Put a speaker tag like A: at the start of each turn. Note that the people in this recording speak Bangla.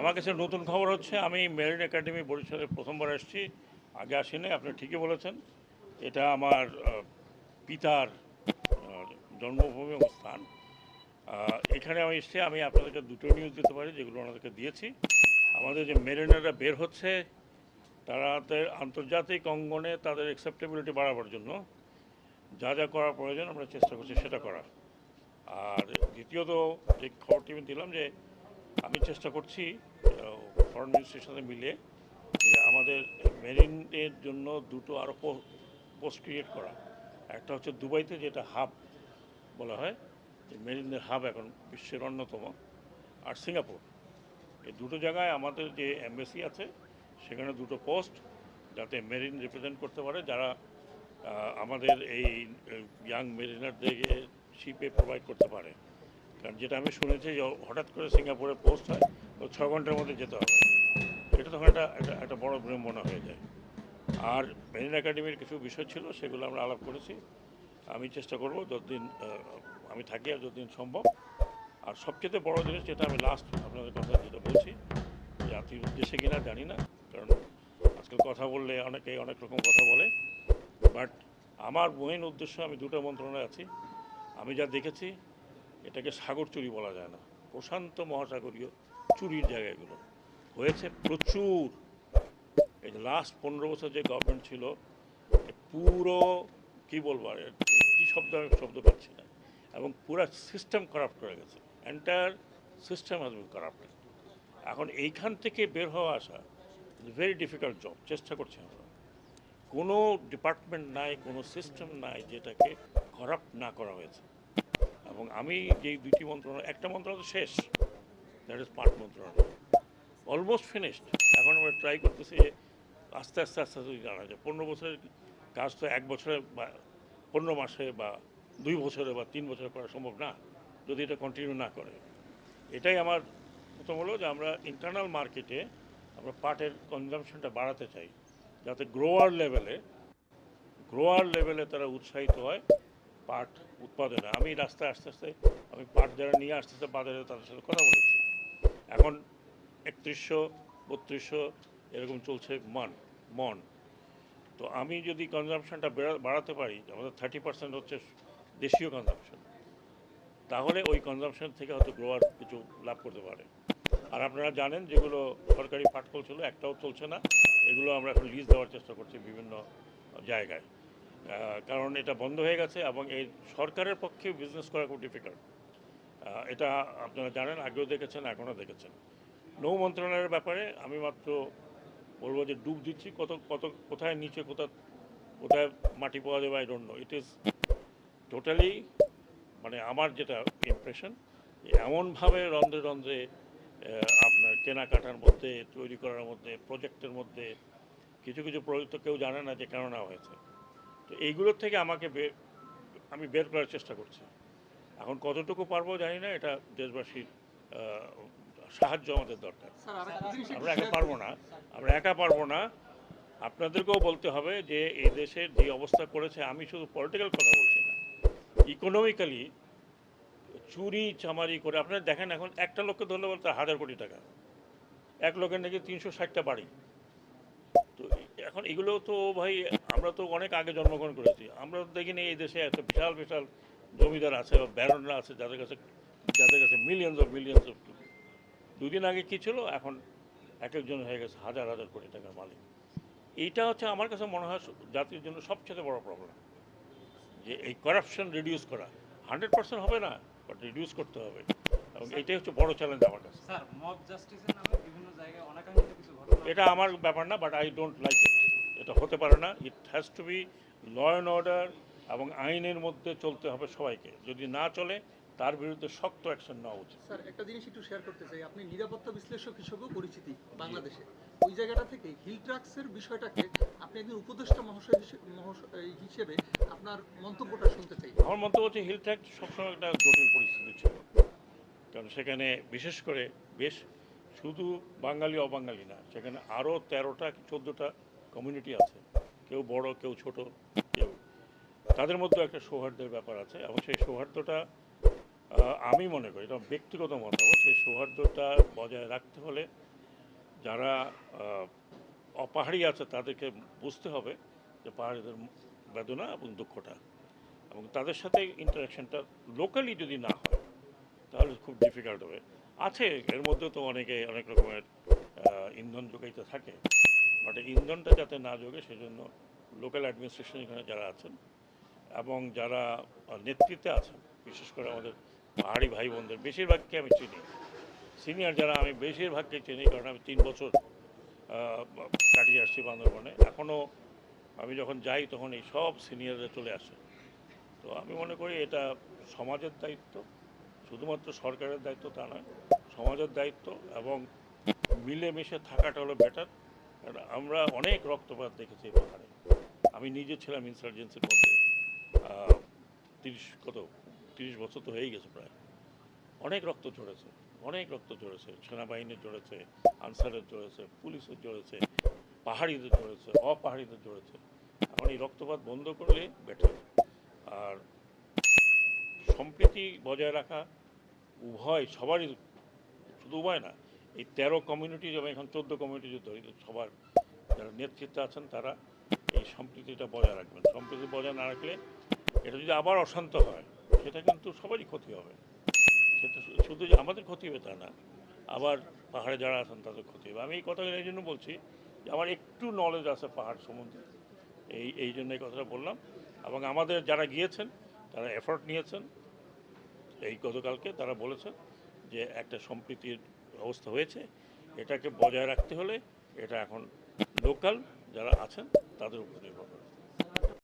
A: আমার কাছে নতুন খবর হচ্ছে, আমি মেরিন একাডেমি বরিশালে প্রথমবার এসেছি। আগে আসিনি, আপনি ঠিকই বলেছেন। এটা আমার পিতার জন্মভূমি এবং স্থান। এখানে আমি এসেছি, আমি আপনাদেরকে দুটো নিউজ দিতে পারি, যেগুলো ওনাদেরকে দিয়েছি। আমাদের যে মেরিনাররা বের হচ্ছে তাদের আন্তর্জাতিক অঙ্গনে তাদের অ্যাকসেপ্টেবিলিটি বাড়াবার জন্য যা যা করা প্রয়োজন, আমরা চেষ্টা করছি সেটা করা আর দ্বিতীয়ত যে খবরটি আমি দিলাম যে আমি চেষ্টা করছি ফরেন মিনিস্ট্রির সাথে মিলে যে আমাদের মেরিনের জন্য দুটো আরও পোস্ট ক্রিয়েট করা। একটা হচ্ছে দুবাইতে যেটা হাব বলা হয়, যে মেরিনের হাব এখন বিশ্বের অন্যতম, আর সিঙ্গাপুর। এই দুটো জায়গায় আমাদের যে এমবেসি আছে, সেখানে দুটো পোস্ট যাতে মেরিন রিপ্রেজেন্ট করতে পারে, যারা আমাদের এই ইয়াং মেরিনারদেরকে শিপে প্রোভাইড করতে পারে। কারণ যেটা আমি শুনেছি যে হঠাৎ করে সিঙ্গাপুরে পোস্ট হয়, ও ছ ঘণ্টার মধ্যে যেতে হবে। এটা তখন একটা একটা বড় বিড়ম্বনা হয়ে যায়। আর মেরিন একাডেমির কিছু বিষয় ছিল, সেগুলো আমরা আলাপ করেছি। আমি চেষ্টা করব যতদিন আমি থাকি আর যতদিন সম্ভব। আর সবচেয়ে বড় জিনিস যেটা আমি লাস্ট আপনাদের কথা যেটা বলছি জাতির উদ্দেশ্যে কিনা জানি না, কারণ আজকাল কথা বললে অনেকে অনেক রকম কথা বলে। বাট আমার মেইন উদ্দেশ্য, আমি দুটো মন্ত্রণালয়ে আছি। আমি যা দেখেছি এটাকে সাগর চুরি বলা যায় না, প্রশান্ত মহাসাগরীয় চুরির জায়গাগুলো। হয়েছে প্রচুর। এই যে লাস্ট পনেরো বছর যে গভর্নমেন্ট ছিল পুরো, কি বলব আর, কি শব্দ আমি শব্দ পাচ্ছি না, এবং পুরো সিস্টেম করাপ্ট করে গেছে। এন্টায়ার সিস্টেম হ্যাজ বিন এখন এইখান থেকে বের হওয়া আসা ভেরি ডিফিকাল্ট জব চেষ্টা করছি আমরা। কোনো ডিপার্টমেন্ট নাই, কোনো সিস্টেম নাই যেটাকে করাপ্ট না করা হয়েছে। এবং আমি যেই দুইটি মন্ত্রণালয়, একটা মন্ত্রণালয় তো শেষ দ্যাট ইজ পার্ট মন্ত্রণালয়। অলমোস্ট ফিনিশড এখন আমরা ট্রাই করতেছি যে আস্তে আস্তে আস্তে আস্তে জানা যায়। পনেরো বছরের কাজ তো এক বছরে বা পনেরো মাসে বা দুই বছরে বা তিন বছরে করা সম্ভব না, যদি এটা কন্টিনিউ না করে। এটাই আমার প্রথম হলো যে আমরা ইন্টারনাল মার্কেটে আমরা পাটের কনজামশনটা বাড়াতে চাই, যাতে গ্রোয়ার লেভেলে গ্রোয়ার লেভেলে তারা উৎসাহিত হয়। পাট উৎপাদনে। আমি রাস্তায় আস্তে আস্তে, আমি পাট যারা নিয়ে আস্তে আসতেছে বাজারে, তাদের সাথে কথা বলেছি। এখন একত্রিশশো, বত্রিশশো এরকম চলছে মন মন। তো আমি যদি কনজামশনটা বাড়াতে পারি, আমাদের থার্টি পার্সেন্ট হচ্ছে দেশীয় কনজামশন তাহলে ওই কনজামশন থেকে হয়তো গ্রোয়ার কিছু লাভ করতে পারে। আর আপনারা জানেন যেগুলো সরকারি পাটকল ছিল, একটাও চলছে না। এগুলো আমরা এখন লিজ দেওয়ার চেষ্টা করছি বিভিন্ন জায়গায়। কারণ এটা বন্ধ হয়ে গেছে এবং এই সরকারের পক্ষে বিজনেস করা খুব ডিফিকাল্ট এটা আপনারা জানেন, আগেও দেখেছেন, এখনও দেখেছেন। নৌ মন্ত্রণালয়ের ব্যাপারে আমি মাত্র বলব যে ডুব দিচ্ছি, কত কত, কোথায় নিচে কোথায় কোথায় মাটি পাওয়া যাবে I don't know it is totally মানে আমার যেটা ইমপ্রেশন এমনভাবে রন্ধ্রে রন্ধ্রে আপনার কেনাকাটার মধ্যে, তৈরি করার মধ্যে প্রজেক্টের মধ্যে, কিছু কিছু প্রজেক্ট কেউ জানে না যে কেন নেওয়া হয়েছে। তো এইগুলোর থেকে আমাকে বের আমি বের করার চেষ্টা করছি। এখন কতটুকু পারব জানি না এটা দেশবাসীর সাহায্য আমাদের দরকার। আমরা একা পারব না আমরা একা পারব না। আপনাদেরকেও বলতে হবে যে এই দেশের যে অবস্থা করেছে আমি শুধু পলিটিক্যাল কথা বলছি না ইকোনমিক্যালি চুরি চামারি করে আপনারা দেখেন এখন একটা লোককে ধরলে বলতে হাজার কোটি টাকা এক লোকের নাকি তিনশো ষাটটা বাড়ি। এখন এগুলো তো ভাই আমরা তো অনেক আগে জন্মগ্রহণ করেছি। আমরা তো দেখিনি এই দেশে একটা বিশাল বিশাল জমিদার আছে বা ব্যারনরা আছে যাদের কাছে যাদের কাছে মিলিয়ন্স অফ মিলিয়ন্স অফ দুদিন আগে কী ছিল? এখন এক একজন হয়ে গেছে হাজার হাজার কোটি টাকার মালিক। এইটা হচ্ছে আমার কাছে মনে হয় জাতির জন্য সবচেয়ে বড় প্রবলেম যে এই করাপশন রিডিউস করা হান্ড্রেড পার্সেন্ট হবে না বাট রিডিউস করতে হবে। এবং এটাই হচ্ছে বড় চ্যালেঞ্জ আমার কাছে। এটা আমার ব্যাপার না but I don't like it এটা হতে পারে না। It has to be law and order এবং আইনের মধ্যে চলতে হবে সবাইকে। যদি না চলে তার বিরুদ্ধে শক্ত অ্যাকশন নেওয়া উচিত।
B: স্যার একটা জিনিস একটু শেয়ার করতে চাই। আপনি নিরাপত্তা বিশ্লেষক হিসেবেও পরিচিতি বাংলাদেশে। ওই জায়গাটা থেকে হিল ট্রাক্সের বিষয়টাকে আপনি একজন উপদেষ্টা মহাশয় হিসেবে- আপনার মন্তব্যটা শুনতে চাই।
A: আমার মন্তব্য হচ্ছে হিল ট্র্যাক সবসময় একটা জটিল পরিস্থিতি ছিল। কারণ সেখানে বিশেষ করে বেশ শুধু বাঙালি অবাঙালি না সেখানে আরও তেরোটা কি চোদ্দোটা কমিউনিটি আছে, কেউ বড়, কেউ ছোট, কেউ। তাদের মধ্যে একটা সৌহার্দ্যের ব্যাপার আছে এবং সেই সৌহার্দ্যটা আমি মনে করি, এটা ব্যক্তিগত মতামত, সেই সৌহার্দ্যটা বজায় রাখতে হলে যারা অপাহাড়ি আছে তাদেরকে বুঝতে হবে যে পাহাড়িদের বেদনা এবং দুঃখটা এবং তাদের সাথে ইন্টারাকশনটা লোকালি যদি না হয়, তাহলে খুব ডিফিকাল্ট হবে। আছে, এর মধ্যে তো অনেকে অনেক রকমের ইন্ধন যোগাইতে থাকে। বাট ইন্ধনটা যাতে না যোগে সেজন্য লোকাল অ্যাডমিনিস্ট্রেশন এখানে যারা আছেন এবং যারা নেতৃত্বে আছেন, বিশেষ করে আমাদের পাহাড়ি ভাই বোনদের বেশিরভাগকে আমি চিনি। সিনিয়র যারা আমি বেশিরভাগকে চিনি, কারণ আমি তিন বছর কাটিয়ে আসছি বান্দরবনে। এখনও আমি যখন যাই, তখন এই সব সিনিয়ররা চলে আসে। তো আমি মনে করি এটা সমাজের দায়িত্ব, শুধুমাত্র সরকারের দায়িত্ব তা নয়, সমাজের দায়িত্ব এবং মিলেমিশে থাকাটা হলো বেটার আমরা অনেক রক্তপাত দেখেছি এই পাহাড়ে। আমি নিজে ছিলাম ইনসার্জেন্সির মধ্যে। তিরিশ কত? তিরিশ বছর তো হয়েই গেছে প্রায়। অনেক রক্ত ঝরেছে, অনেক রক্ত ঝরেছে। সেনাবাহিনীর ঝরেছে, আনসারের ঝরেছে, পুলিশের ঝরেছে, পাহাড়িদের ঝরেছে, অপাহাড়িদের ঝরেছে। এখন এই রক্তপাত বন্ধ করলে বেটার আর সম্প্রীতি বজায় রাখা উভয়, সবারই শুধু উভয় না এই তেরো কমিউনিটি এবং এখন চোদ্দ কমিউনিটি যদি ধরি সবার যারা নেতৃত্বে আছেন তারা এই সম্প্রীতিটা বজায় রাখবেন। সম্প্রীতি বজায় না রাখলে এটা যদি আবার অশান্ত হয়, সেটা কিন্তু সবারই ক্ষতি হবে। সেটা শুধু যে আমাদের ক্ষতি হবে তা না, আবার পাহাড়ে যারা আছেন তাদের ক্ষতি হবে। আমি এই কথাগুলো এই জন্য বলছি যে আমার একটু নলেজ আছে পাহাড় সম্বন্ধে। এই এই জন্য এই কথাটা বললাম। এবং আমাদের যারা গিয়েছেন, তারা এফোর্ট নিয়েছেন। এই গতকালকে তারা বলেছেন যে একটা সম্প্রীতির অবস্থা হয়েছে এটাকে বজায় রাখতে হলে এটা এখন লোকাল যারা আছেন তাদের উপর